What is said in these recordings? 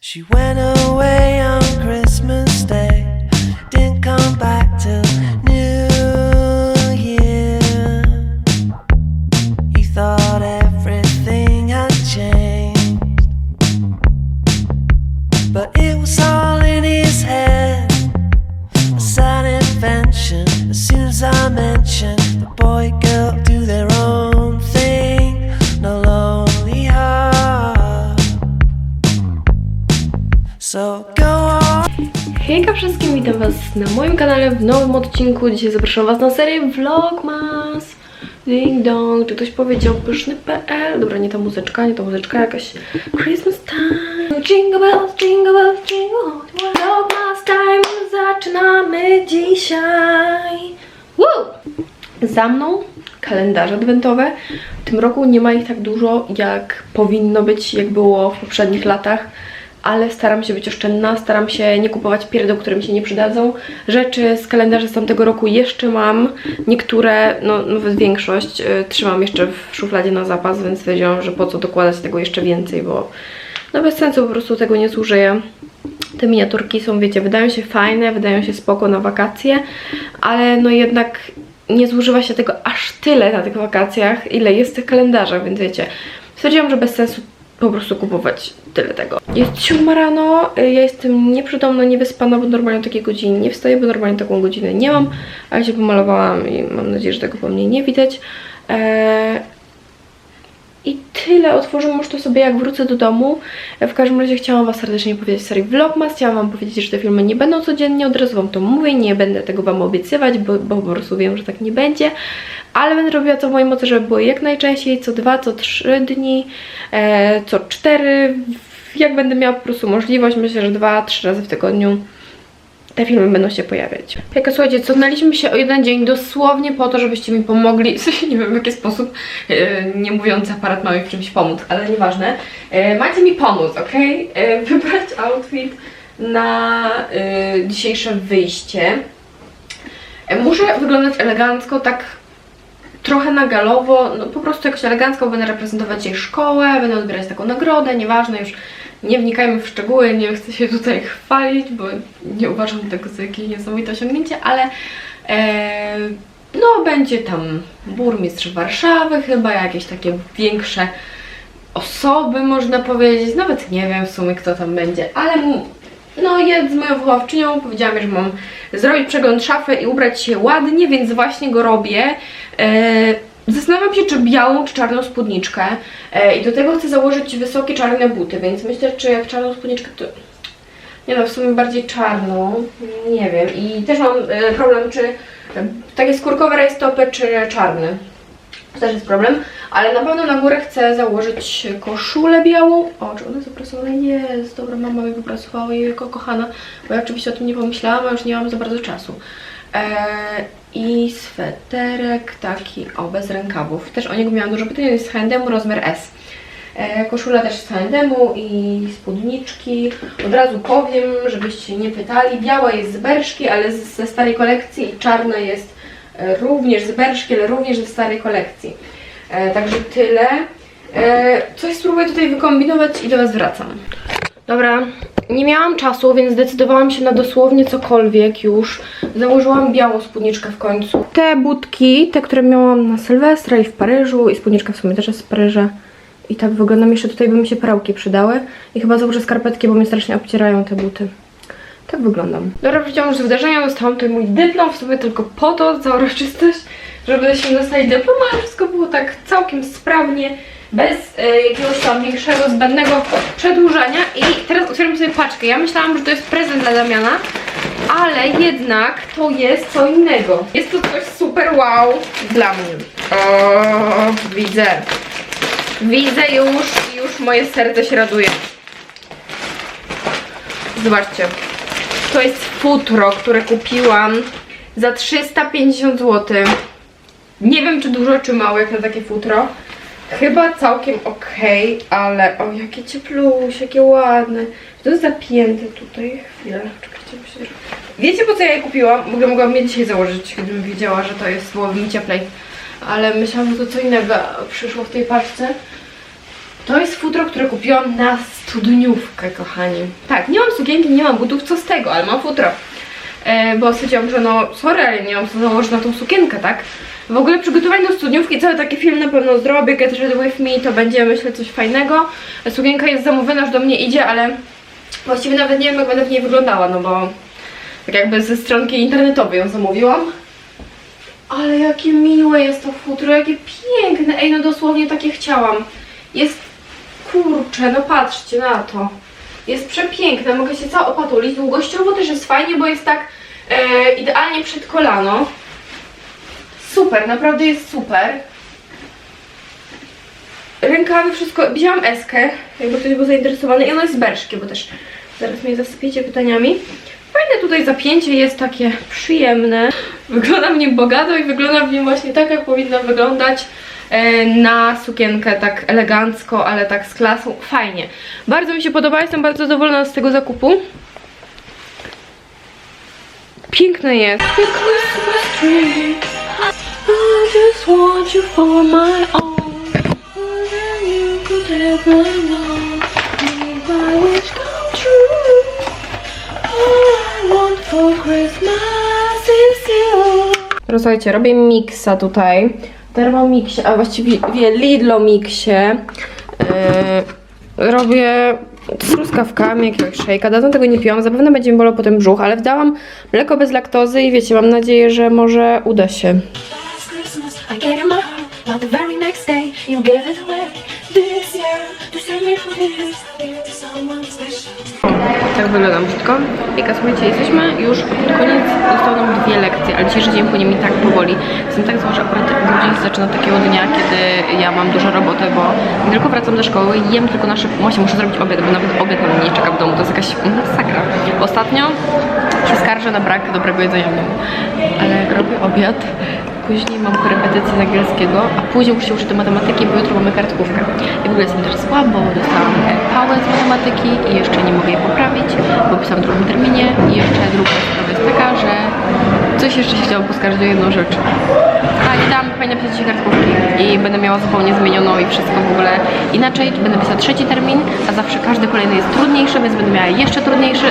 She went away on Christmas odcinku. Dzisiaj zapraszam was na serię Vlogmas. Ding dong, czy ktoś powiedział pyszny.pl Dobra, nie ta muzyczka, nie ta muzyczka, jakaś Christmas time Jingle bells, jingle bells, jingle. Vlogmas time, zaczynamy dzisiaj Woo! Za mną kalendarze adwentowe. W tym roku nie ma ich tak dużo, jak powinno być, jak było w poprzednich latach ale staram się być oszczędna, staram się nie kupować pierdeł, które mi się nie przydadzą. Rzeczy z kalendarza z tamtego roku jeszcze mam, niektóre, no nawet większość, y, trzymam jeszcze w szufladzie na zapas, więc wiedziałam, że po co dokładać tego jeszcze więcej, bo no bez sensu po prostu tego nie zużyję. Te miniaturki są, wiecie, wydają się fajne, wydają się spoko na wakacje, ale no jednak nie zużywa się tego aż tyle na tych wakacjach, ile jest w tych kalendarzach, więc wiecie, stwierdziłam, że bez sensu po prostu kupować tyle tego. Jest siódma rano, y, ja jestem nieprzytomna, niewyspana, bo normalnie o takiej godzinie nie wstaję, bo normalnie taką godzinę nie mam, ale się pomalowałam i mam nadzieję, że tego po mnie nie widać. Eee, i tyle, otworzymy już to sobie jak wrócę do domu. E, W każdym razie chciałam Was serdecznie powiedzieć serii Vlogmas. Chciałam Wam powiedzieć, że te filmy nie będą codziennie, od razu Wam to mówię, nie będę tego Wam obiecywać, bo, bo po prostu wiem, że tak nie będzie. Ale będę robiła co w mojej mocy, żeby było jak najczęściej, co dwa, co trzy dni, e, co cztery, jak będę miała po prostu możliwość, myślę, że dwa, trzy razy w tygodniu te filmy będą się pojawiać. Jaka słuchajcie, cofnęliśmy się o jeden dzień dosłownie po to, żebyście mi pomogli. Nie wiem w jaki sposób, e, nie mówiąc aparat ma w czymś pomóc, ale nieważne. E, macie mi pomóc, ok? E, wybrać outfit na e, dzisiejsze wyjście. E, muszę wyglądać elegancko, tak trochę na galowo, no po prostu jakoś elegancko, będę reprezentować dzisiaj szkołę, będę odbierać taką nagrodę, nieważne już. Nie wnikajmy w szczegóły, nie chcę się tutaj chwalić, bo nie uważam tego za jakieś niesamowite osiągnięcie, ale e, no będzie tam burmistrz Warszawy chyba, jakieś takie większe osoby można powiedzieć, nawet nie wiem w sumie kto tam będzie, ale no jest z moją wychowawczynią, powiedziała mi, że mam zrobić przegląd szafy i ubrać się ładnie, więc właśnie go robię. E, Zastanawiam się, czy białą, czy czarną spódniczkę. E, I do tego chcę założyć wysokie czarne buty, więc myślę, czy jak czarną spódniczkę, to... Nie no, w sumie bardziej czarną. Nie wiem. I też mam e, problem, czy e, takie skórkowe rajstopy, czy czarne. To też jest problem. Ale na pewno na górę chcę założyć koszulę białą. O, czy ona jest wyprasowana? Jest. Dobra, mama mi wyprasowała jej kochana. Bo ja oczywiście o tym nie pomyślałam, a już nie mam za bardzo czasu. Eee, I sweterek taki, o, bez rękawów. Też o niego miałam dużo pytań, jest z H&M, rozmiar S. E, koszula też z H&M i spódniczki. Od razu powiem, żebyście nie pytali. Biała jest z Berszki, ale ze starej kolekcji i czarna jest e, również z Berszki, ale również ze starej kolekcji. E, także tyle. E, coś spróbuję tutaj wykombinować i do Was wracam. Dobra, nie miałam czasu, więc zdecydowałam się na dosłownie cokolwiek już. Założyłam białą spódniczkę w końcu. Te budki, te, które miałam na Sylwestra i w Paryżu, i spódniczka w sumie też jest z Paryża. I tak wyglądam. Jeszcze tutaj by mi się perełki przydały. I chyba założę skarpetki, bo mnie strasznie obcierają te buty. Tak wyglądam. Dobra, wróciłam już z wydarzenia, dostałam tutaj mój dyplom w sobie tylko po to, za uroczystość, żeby się dostać dyplom, ale wszystko było tak całkiem sprawnie, bez e, jakiegoś tam większego, zbędnego przedłużania. I teraz otwieram sobie paczkę. Ja myślałam, że to jest prezent dla Damiana, ale jednak to jest co innego. Jest to coś super wow dla mnie. O, widzę. Widzę już, już moje serce się raduje. Zobaczcie. To jest futro, które kupiłam za 350 zł. Nie wiem, czy dużo, czy mało, jak na takie futro. Chyba całkiem okej, ale o, jakie ciepluś, jakie ładne. To jest zapięte tutaj. Chwilę, czekajcie, że... Wiecie, po co ja je kupiłam? W ogóle mogłam je dzisiaj założyć, gdybym wiedziała, że to jest, byłoby mi cieplej. Ale myślałam, że to co innego przyszło w tej paczce. To jest futro, które kupiłam na studniówkę, kochani. Tak, nie mam sukienki, nie mam butów, co z tego, ale mam futro. E, bo stwierdziłam, że no, sorry, ale nie mam co założyć na tą sukienkę, tak? W ogóle przygotowanie do studniówki, cały taki film na pewno zrobię, Get Ready With Me, to będzie myślę coś fajnego. Sukienka jest zamówiona, już do mnie idzie, ale właściwie nawet nie wiem jak będę w niej wyglądała, no bo tak jakby ze stronki internetowej ją zamówiłam. Ale jakie miłe jest to futro, jakie piękne, ej no dosłownie takie chciałam. Jest, kurczę, no patrzcie na to. Jest przepiękne, mogę się cała opatulić. Długościowo też jest fajnie, bo jest tak e, idealnie przed kolano. Super, naprawdę jest super. Rękawy, wszystko. Wzięłam eskę, jakby ktoś był zainteresowany. I ona jest z bo też zaraz mnie zasypiecie pytaniami. Fajne tutaj zapięcie jest takie przyjemne. Wygląda w nim bogato i wygląda w nim właśnie tak, jak powinno wyglądać e, na sukienkę tak elegancko, ale tak z klasą. Fajnie. Bardzo mi się podoba, jestem bardzo zadowolona z tego zakupu. Piękne jest. Just want you for my own. More than you could ever know. My wish come true. All I want for Christmas is you. Robię miksa tutaj. Thermomixie, a właściwie Lidlo mixie. Yy, robię z truskawkami, jakiegoś szejka. Dawno tego nie piłam, zapewne będzie mi bolał potem brzuch, ale wdałam mleko bez laktozy i wiecie, mam nadzieję, że może uda się. I gave you my heart, but the very next day you gave it away. This year, to save me from this, to someone special. Tak wygląda brzydko. Ika, słuchajcie, jesteśmy już pod koniec, zostały nam dwie lekcje, ale dzisiejszy dzień płynie mi tak powoli. Jestem tak zła, że akurat grudzień się zaczyna takiego dnia, kiedy ja mam dużo roboty, bo tylko wracam do szkoły, jem tylko na szybko, właśnie muszę zrobić obiad, bo nawet obiad na mnie nie czeka w domu, to jest jakaś masakra. Ostatnio się skarżę na brak dobrego jedzenia w domu, ale jak robię obiad, później mam korepetycję z angielskiego, a później muszę się uczyć do matematyki, bo jutro mamy kartkówkę. I w ogóle jestem też słabo, dostałam e, pałę z matematyki i jeszcze nie mogę jej poprawić, bo pisałam w drugim terminie i jeszcze druga sprawa jest taka, że coś jeszcze się chciałam poskarżyć o jedną rzecz. A nie dałam fajnie napisać dzisiaj kartkówki i będę miała zupełnie zmienioną i wszystko w ogóle inaczej. Będę pisać trzeci termin, a zawsze każdy kolejny jest trudniejszy, więc będę miała jeszcze trudniejszy,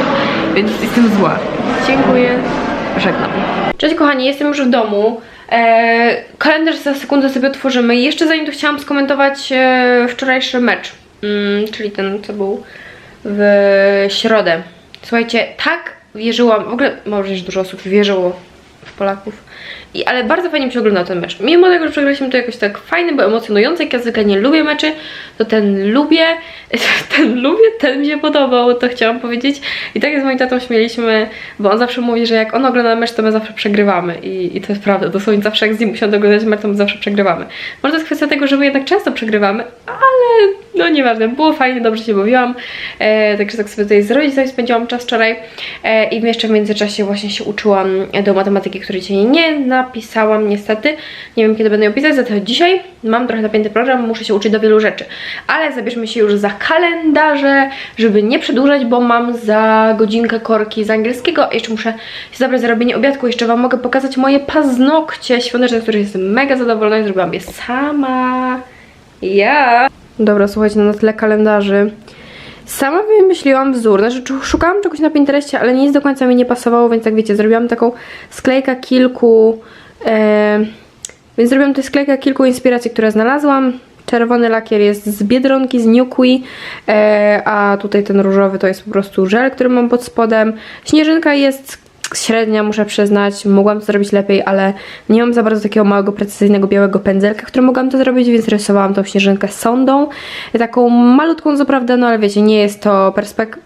więc jestem zła. Dziękuję. Żegnam. Cześć kochani, jestem już w domu. Eee, kalendarz za sekundę sobie otworzymy. Jeszcze zanim to chciałam skomentować e, wczorajszy mecz, mm, czyli ten, co był w środę. Słuchajcie, tak wierzyłam, w ogóle może już dużo osób wierzyło w Polaków. I, ale bardzo fajnie mi się oglądał ten mecz. Mimo tego, że przegraliśmy to jakoś tak fajny, bo emocjonujący, jak ja zwykle nie lubię meczy, to ten lubię, ten lubię, ten mi się podobał, to chciałam powiedzieć. I tak jak z moim tatą śmieliśmy, bo on zawsze mówi, że jak on ogląda mecz, to my zawsze przegrywamy. I, i to jest prawda, dosłownie zawsze jak z nim usiądę oglądać mecz, to my zawsze przegrywamy. Może to jest kwestia tego, że my jednak często przegrywamy, ale no nieważne, było fajnie, dobrze się bawiłam. E, także tak sobie tutaj z rodzicami spędziłam czas wczoraj e, i jeszcze w międzyczasie właśnie się uczyłam do matematyki, której dzisiaj nie napisałam niestety. Nie wiem kiedy będę ją pisać, za to dzisiaj mam trochę napięty program, muszę się uczyć do wielu rzeczy. Ale zabierzmy się już za kalendarze, żeby nie przedłużać, bo mam za godzinkę korki z angielskiego. Jeszcze muszę się zabrać za robienie obiadku. Jeszcze Wam mogę pokazać moje paznokcie świąteczne, z których jestem mega zadowolona i zrobiłam je sama. Ja. Dobra, słuchajcie, na tle kalendarzy. Sama wymyśliłam wzór, znaczy szukałam czegoś na Pinterestie, ale nic do końca mi nie pasowało, więc jak wiecie, zrobiłam taką sklejkę kilku, e, więc zrobiłam tutaj sklejkę kilku inspiracji, które znalazłam. Czerwony lakier jest z Biedronki, z Newqui, e, a tutaj ten różowy to jest po prostu żel, który mam pod spodem. Śnieżynka jest średnia, muszę przyznać. Mogłam to zrobić lepiej, ale nie mam za bardzo takiego małego, precyzyjnego, białego pędzelka, którym mogłam to zrobić, więc rysowałam tą śnieżynkę sondą. Taką malutką, co prawda, no ale wiecie, nie jest to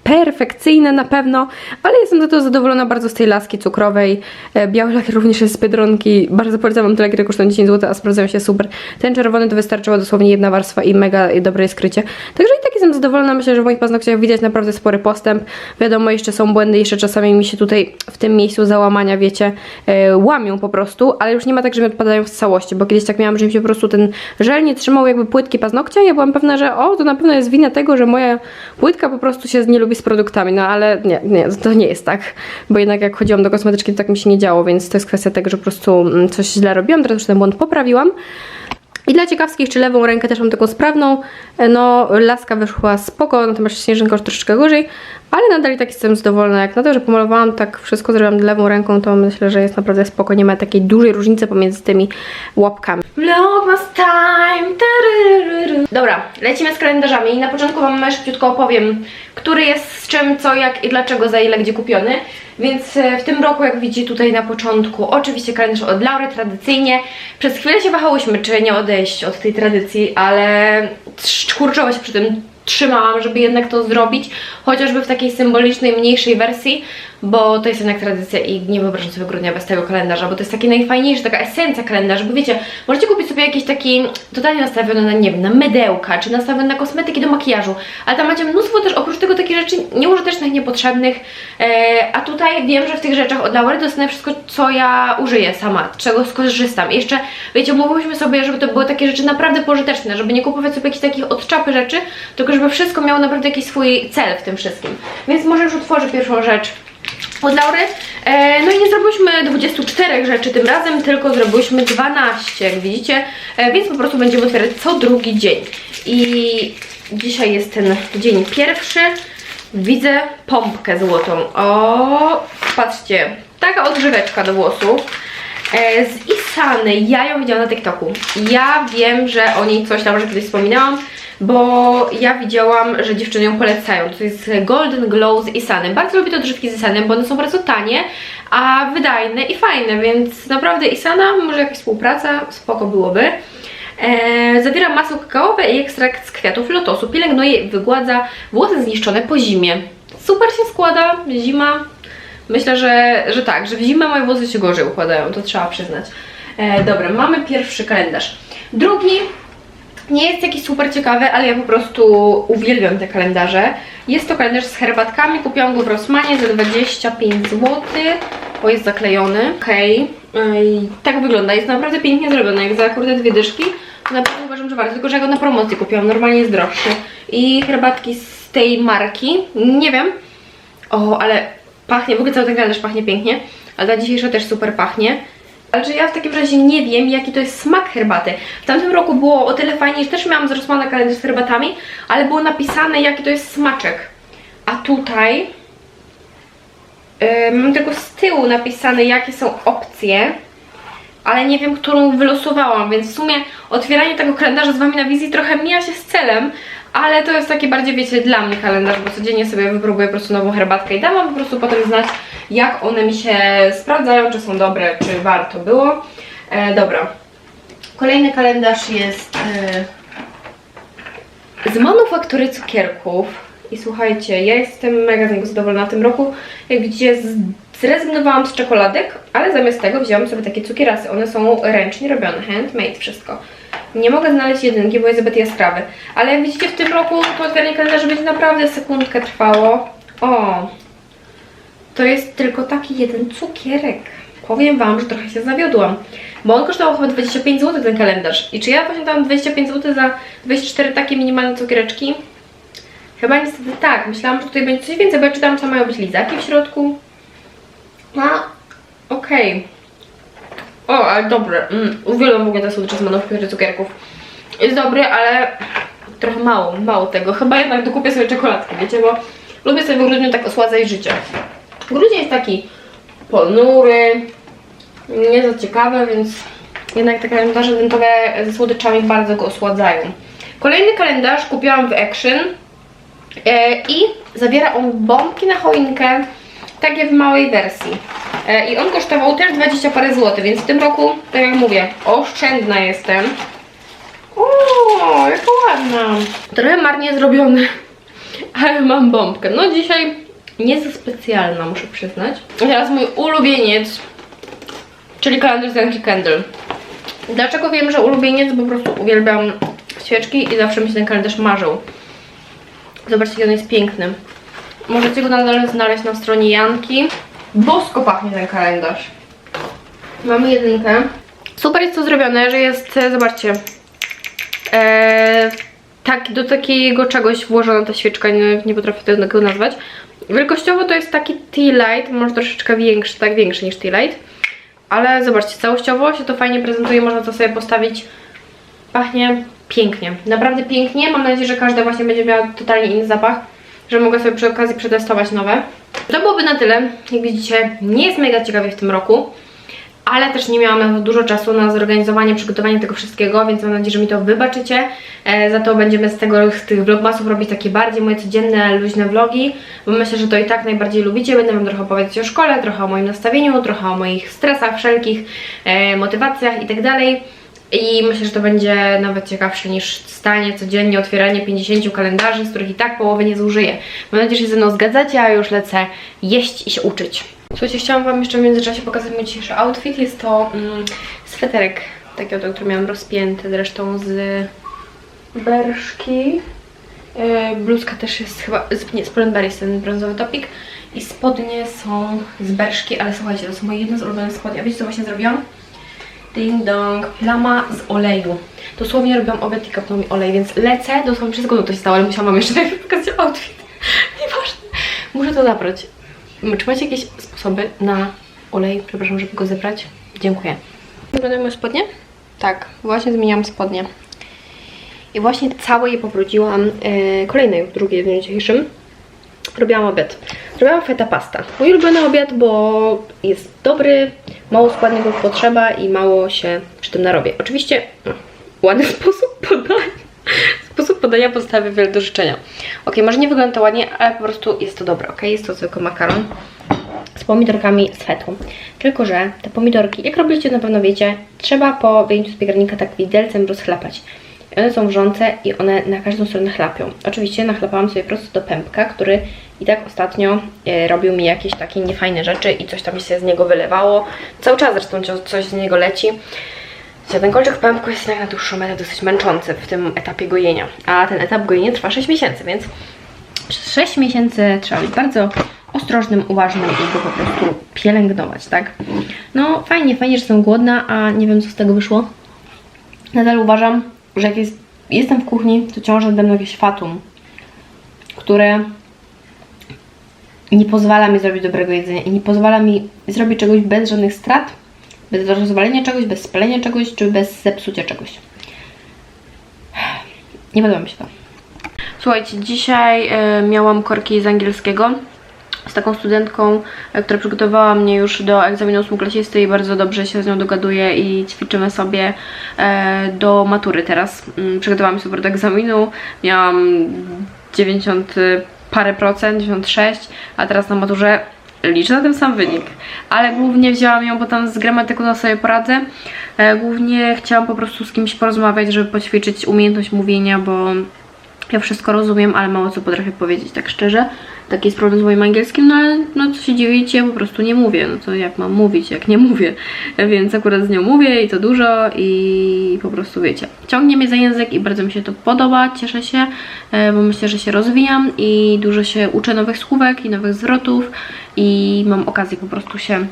perfekcyjne na pewno, ale jestem za to zadowolona bardzo z tej laski cukrowej. E, Biały lakier również jest z Biedronki. Bardzo polecam wam te lakiery, kosztują 10 zł, a sprawdzają się super. Ten czerwony to wystarczyła dosłownie jedna warstwa i mega dobre skrycie. Także i tak jestem zadowolona. Myślę, że w moich paznokciach widać naprawdę spory postęp. Wiadomo, jeszcze są błędy, jeszcze czasami mi się tutaj w tym miejscu załamania, wiecie, e, łamią po prostu, ale już nie ma tak, że mi odpadają w całości, bo kiedyś tak miałam, że mi się po prostu ten żel nie trzymał jakby płytki paznokcia i ja byłam pewna, że o, to na pewno jest wina tego, że moja płytka po prostu się nie lubi z produktami, no ale nie, nie, to nie jest tak, bo jednak jak chodziłam do kosmetyczki, to tak mi się nie działo, więc to jest kwestia tego, że po prostu mm, coś źle robiłam, teraz już ten błąd poprawiłam. I dla ciekawskich, czy lewą rękę też mam taką sprawną, e, no laska wyszła spoko, natomiast śnieżynka już troszeczkę gorzej, ale nadal i tak jestem zadowolona, jak na to, że pomalowałam tak wszystko zrobiłam lewą ręką, to myślę, że jest naprawdę spoko, nie ma takiej dużej różnicy pomiędzy tymi łapkami. Vlogmas time! Dobra, lecimy z kalendarzami i na początku Wam szybciutko opowiem, który jest z czym, co, jak i dlaczego, za ile, gdzie kupiony. Więc e, w tym roku, jak widzicie tutaj na początku, oczywiście kalendarz od Laury, tradycyjnie. Przez chwilę się wahałyśmy, czy nie odejść od tej tradycji, ale kurczowo się przy tym trzymałam, żeby jednak to zrobić, chociażby w takiej symbolicznej, mniejszej wersji, bo to jest jednak tradycja i nie wyobrażam sobie grudnia bez tego kalendarza, bo to jest taki najfajniejszy, taka esencja kalendarza, bo wiecie, możecie kupić sobie jakiś taki totalnie nastawiony na, nie wiem, na mydełka, czy nastawiony na kosmetyki do makijażu, ale tam macie mnóstwo też oprócz tego takich rzeczy nieużytecznych, niepotrzebnych, e, a tutaj wiem, że w tych rzeczach od Laury dostanę wszystko, co ja użyję sama, czego skorzystam. I jeszcze, wiecie, umówiłyśmy sobie, żeby to były takie rzeczy naprawdę pożyteczne, żeby nie kupować sobie jakichś takich od czapy rzeczy, tylko żeby wszystko miało naprawdę jakiś swój cel w tym wszystkim. Więc może już otworzę pierwszą rzecz od Laury. E, no i nie zrobiłyśmy 24 rzeczy tym razem, tylko zrobiłyśmy 12, jak widzicie, e, więc po prostu będziemy otwierać co drugi dzień. I dzisiaj jest ten dzień pierwszy. Widzę pompkę złotą. O, patrzcie, taka odżyweczka do włosów. E, z Isany, ja ją widziałam na TikToku. Ja wiem, że o niej coś tam, że kiedyś wspominałam, bo ja widziałam, że dziewczyny ją polecają. To jest Golden Glow z Isany. Bardzo lubię te odżywki z Isany, bo one są bardzo tanie, a wydajne i fajne, więc naprawdę Isana, może jakaś współpraca, spoko byłoby. E, zawiera masło kakaowe i ekstrakt z kwiatów lotosu. Pielęgnuje i wygładza włosy zniszczone po zimie. Super się składa, zima. Myślę, że, że tak, że w zimę moje włosy się gorzej układają, to trzeba przyznać. E, dobra, mamy pierwszy kalendarz. Drugi nie jest jakiś super ciekawy, ale ja po prostu uwielbiam te kalendarze. Jest to kalendarz z herbatkami, kupiłam go w Rossmanie za 25 zł, bo jest zaklejony. Okej, Ej, tak wygląda, jest naprawdę pięknie zrobiony, jak za kurde dwie dyszki. Naprawdę uważam, że warto, tylko że ja go na promocji kupiłam, normalnie jest droższy. I herbatki z tej marki, nie wiem, o, ale pachnie, w ogóle cały ten kalendarz pachnie pięknie, ale ta dzisiejsza też super pachnie. Ale że ja w takim razie nie wiem, jaki to jest smak herbaty. W tamtym roku było o tyle fajnie, że też miałam z Rossmana kalendarz z herbatami, ale było napisane, jaki to jest smaczek. A tutaj mam tylko z tyłu napisane, jakie są opcje, ale nie wiem, którą wylosowałam, więc w sumie otwieranie tego kalendarza z Wami na wizji trochę mija się z celem, ale to jest taki bardziej, wiecie, dla mnie kalendarz, bo codziennie sobie wypróbuję po prostu nową herbatkę i dam wam po prostu potem znać, jak one mi się sprawdzają, czy są dobre, czy warto było. E, dobra. Kolejny kalendarz jest e, z manufaktury cukierków. I słuchajcie, ja jestem mega z niego zadowolona w tym roku. Jak widzicie, zrezygnowałam z czekoladek, ale zamiast tego wzięłam sobie takie cukierasy. One są ręcznie robione, handmade, wszystko. Nie mogę znaleźć jedynki, bo jest zbyt jaskrawy. Ale jak widzicie, w tym roku to otwieranie kalendarza będzie naprawdę sekundkę trwało. O, to jest tylko taki jeden cukierek. Powiem Wam, że trochę się zawiodłam, bo on kosztował chyba 25 zł ten kalendarz. I czy ja właśnie dałam 25 zł za 24 takie minimalne cukiereczki? Chyba niestety tak. Myślałam, że tutaj będzie coś więcej, bo ja czytałam, co mają być lizaki w środku. No, okej. O, ale dobre. Mm, uwielbiam w ogóle te słodycze z manufaktury cukierków. Jest dobry, ale trochę mało, mało tego. Chyba jednak dokupię sobie czekoladkę, wiecie, bo lubię sobie w grudniu tak osładzać życie. Grudzień jest taki ponury, nie za ciekawy, więc jednak te kalendarze dentowe ze słodyczami bardzo go osładzają. Kolejny kalendarz kupiłam w Action e, i zawiera on bombki na choinkę, takie w małej wersji. E, I on kosztował też 20 parę złotych, więc w tym roku, tak jak mówię, oszczędna jestem. O, jaka ładna. Trochę marnie zrobione, ale mam bombkę. No dzisiaj nie za specjalna, muszę przyznać. Teraz mój ulubieniec, czyli kalendarz z Yankee Candle. Dlaczego wiem, że ulubieniec? Bo po prostu uwielbiam świeczki i zawsze mi się ten kalendarz marzył. Zobaczcie, on jest piękny. Możecie go nadal znaleźć na stronie Janki. Bosko pachnie ten kalendarz. Mamy jedynkę. Super jest to zrobione, że jest, e, zobaczcie, e, tak, do takiego czegoś włożona ta świeczka, nie, nie potrafię tego nazwać. Wielkościowo to jest taki tea light, może troszeczkę większy, tak większy niż tea light. Ale zobaczcie, całościowo się to fajnie prezentuje, można to sobie postawić Pachnie pięknie, naprawdę pięknie. Mam nadzieję, że każda właśnie będzie miała totalnie inny zapach, że mogę sobie przy okazji przetestować nowe. To byłoby na tyle. Jak widzicie, nie jest mega ciekawie w tym roku, ale też nie miałam dużo czasu na zorganizowanie, przygotowanie tego wszystkiego, więc mam nadzieję, że mi to wybaczycie. E, za to będziemy z tego, z tych vlogmasów robić takie bardziej moje codzienne, luźne vlogi, bo myślę, że to i tak najbardziej lubicie. Będę Wam trochę opowiadać o szkole, trochę o moim nastawieniu, trochę o moich stresach wszelkich, e, motywacjach i tak. I myślę, że to będzie nawet ciekawsze niż stanie codziennie, otwieranie 50 kalendarzy, z których i tak połowy nie zużyję. Mam nadzieję, że ze mną zgadzacie, a już lecę jeść i się uczyć. Słuchajcie, chciałam Wam jeszcze w międzyczasie pokazać mój dzisiejszy outfit. Jest to mm, sweterek, taki oto, który miałam rozpięty zresztą z berszki. Yy, bluzka też jest chyba, z, nie, z Pull&Bear jest ten brązowy topik. I spodnie są z berszki, ale słuchajcie, to są moje jedne z ulubionych spodni. A wiecie co właśnie zrobiłam? Ding dong, plama z oleju. Dosłownie robiłam obiad i kapnął mi olej, więc lecę. Dosłownie sekundę to się stało, ale musiałam wam jeszcze najpierw pokazać outfit. Nieważne. Muszę to zabrać. Czy macie jakieś sposoby na olej? Przepraszam, żeby go zebrać. Dziękuję. Wyglądają moje spodnie? Tak, właśnie zmieniłam spodnie. I właśnie całe je pobrudziłam. Yy, kolejne już, drugie w dniu dzisiejszym. Robiłam obiad. Robiłam feta pasta. Mój ulubiony obiad, bo jest dobry, mało składników potrzeba i mało się przy tym narobię. Oczywiście no, ładny sposób podania. Sposób podania pozostawia wiele do życzenia. Ok, może nie wygląda to ładnie, ale po prostu jest to dobre, ok? Jest to tylko makaron pomidorkami z fetą. Tylko, że te pomidorki, jak robicie na pewno wiecie, trzeba po wyjęciu z piekarnika tak widelcem rozchlapać. I One są wrzące i one na każdą stronę chlapią. Oczywiście nachlapałam sobie prosto do pępka, który i tak ostatnio e, robił mi jakieś takie niefajne rzeczy i coś tam się z niego wylewało. Cały czas zresztą coś z niego leci. Ten kolczyk pępku jest jednak na dłuższą metę dosyć męczący w tym etapie gojenia. A ten etap gojenia trwa 6 miesięcy, więc przez 6 miesięcy trzeba być bardzo ostrożnym, uważnym i go po prostu pielęgnować, tak? No fajnie, fajnie, że jestem głodna, a nie wiem co z tego wyszło. Nadal uważam, że jak jest, jestem w kuchni, to ciąży nade mną jakieś fatum, które nie pozwala mi zrobić dobrego jedzenia i nie pozwala mi zrobić czegoś bez żadnych strat, bez rozwalenia czegoś, bez spalenia czegoś, czy bez zepsucia czegoś. Nie podoba mi się to. Słuchajcie, dzisiaj e, miałam korki z angielskiego z taką studentką, e, która przygotowała mnie już do egzaminu ósmoklasisty i bardzo dobrze się z nią dogaduję i ćwiczymy sobie e, do matury teraz. Mm, Przygotowałam się super do egzaminu, miałam 90 parę procent, 96, a teraz na maturze liczę na ten sam wynik. Ale głównie wzięłam ją, bo tam z gramatyką na sobie poradzę. E, Głównie chciałam po prostu z kimś porozmawiać, żeby poćwiczyć umiejętność mówienia, bo ja wszystko rozumiem, ale mało co potrafię powiedzieć, tak szczerze. Taki jest problem z moim angielskim, no ale no co się dziwić, ja po prostu nie mówię. No to jak mam mówić, jak nie mówię. Więc akurat z nią mówię i to dużo i po prostu wiecie. Ciągnie mnie za język i bardzo mi się to podoba, cieszę się, e, bo myślę, że się rozwijam i dużo się uczę nowych słówek i nowych zwrotów i mam okazję po prostu się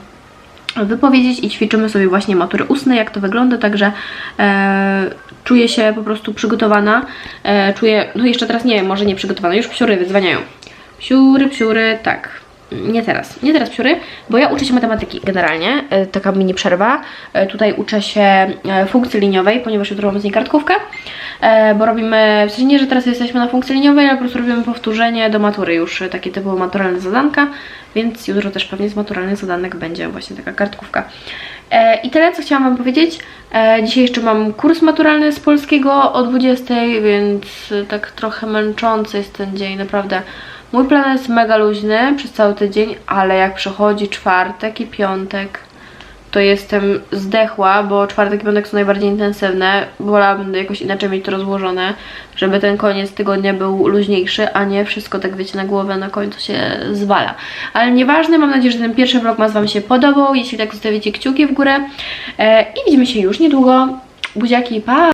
wypowiedzieć i ćwiczymy sobie właśnie matury ustne, jak to wygląda, także e, czuję się po prostu przygotowana, e, czuję, no jeszcze teraz nie wiem, może nie przygotowana, już psiury wyzwaniają. Psiury, psiury, tak. Nie teraz, nie teraz psiury, bo ja uczę się matematyki generalnie, e, taka mini przerwa. E, tutaj uczę się e, funkcji liniowej, ponieważ jutro mam z niej kartkówkę, bo robimy, w sensie nie, że teraz jesteśmy na funkcji liniowej, ale po prostu robimy powtórzenie do matury już, takie typowo maturalne zadanka, więc jutro też pewnie z maturalnych zadanek będzie właśnie taka kartkówka. I tyle, co chciałam Wam powiedzieć. Dzisiaj jeszcze mam kurs maturalny z polskiego o 20, więc tak trochę męczący jest ten dzień, naprawdę. Mój plan jest mega luźny przez cały tydzień, ale jak przychodzi czwartek i piątek, to jestem zdechła, bo czwartek i piątek są najbardziej intensywne. Wolałabym jakoś inaczej mieć to rozłożone, żeby ten koniec tygodnia był luźniejszy, a nie wszystko tak wiecie na głowę na końcu się zwala. Ale nieważne, mam nadzieję, że ten pierwszy vlog Wam się podobał. Jeśli tak, zostawicie kciuki w górę. E, I widzimy się już niedługo. Buziaki, pa!